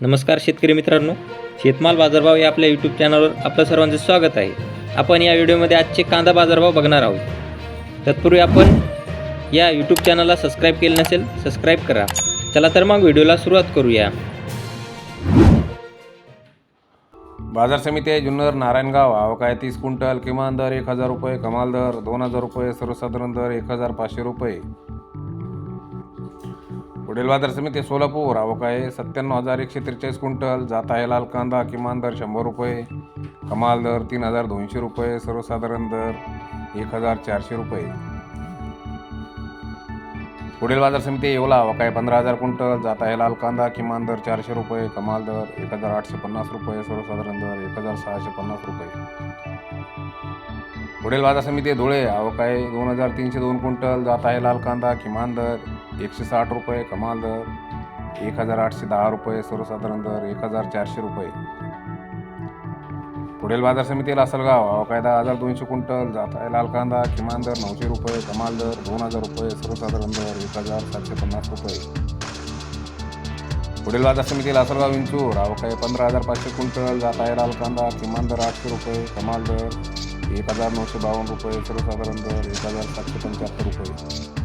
नमस्कार शेतकरी मित्रांनो. शेतमाल बाजारभाव या आपल्या यूट्यूब चॅनलवर आपलं सर्वांचं स्वागत आहे. आपण या व्हिडिओमध्ये आजचे कांदा बाजारभाव बघणार आहोत. तत्पूर्वी आपण या यूट्यूब चॅनलला सबस्क्राईब केलं नसेल सबस्क्राईब करा. चला तर मग व्हिडिओला सुरुवात करूया. बाजार समिती आहे जुन्नर नारायणगाव. आवक आहे तीस क्विंटल किमान दर एक हजार रुपये कमाल दर दोन हजार रुपये सर्वसाधारण दर एक हजार पाचशे रुपये. पुढील बाजार समिती सोलापूर. आवक आहे सत्त्याण्णव हजार एकशे त्रेचाळीस क्विंटल. जात आहे लाल कांदा. किमान दर शंभर रुपये. कमाल दर तीन हजार दोनशे रुपये. सर्वसाधारण दर एक हजार चारशे रुपये. पुढील बाजार समिती येवला. आवक आहे पंधरा हजार क्विंटल. जात आहे लाल कांदा. किमान दर चारशे रुपये. कमाल दर एक हजार आठशे पन्नास रुपये. सर्वसाधारण दर एक हजार सहाशे पन्नास रुपये. पुढील बाजार समिती धुळे. आवक आहे दोन हजार तीनशे दोन क्विंटल. जात आहे लाल कांदा. किमान दर एकशे साठ रुपये कमाल दर एक हजार आठशे दहा रुपये सर्वसाधारण दर एक हजार चारशे रुपये. पुढील बाजार समितीला लासलगाव गाव आहे दहा हजार दोनशे क्विंटल जात आहे लाल कांदा किमान दर नऊशे रुपये कमाल दर दोन हजार रुपये सर्वसाधारण दर एक हजार सातशे पन्नास रुपये. पुढील बाजार समितीला लासलगाव विंचूर आवक आहे पंधरा हजार पाचशे क्विंटल जात आहे लाल कांदा किमान दर आठशे रुपये कमाल दर एक हजार नऊशे बावन्न रुपये सर्वसाधारण दर एक हजार सातशे पंच्याहत्तर रुपये.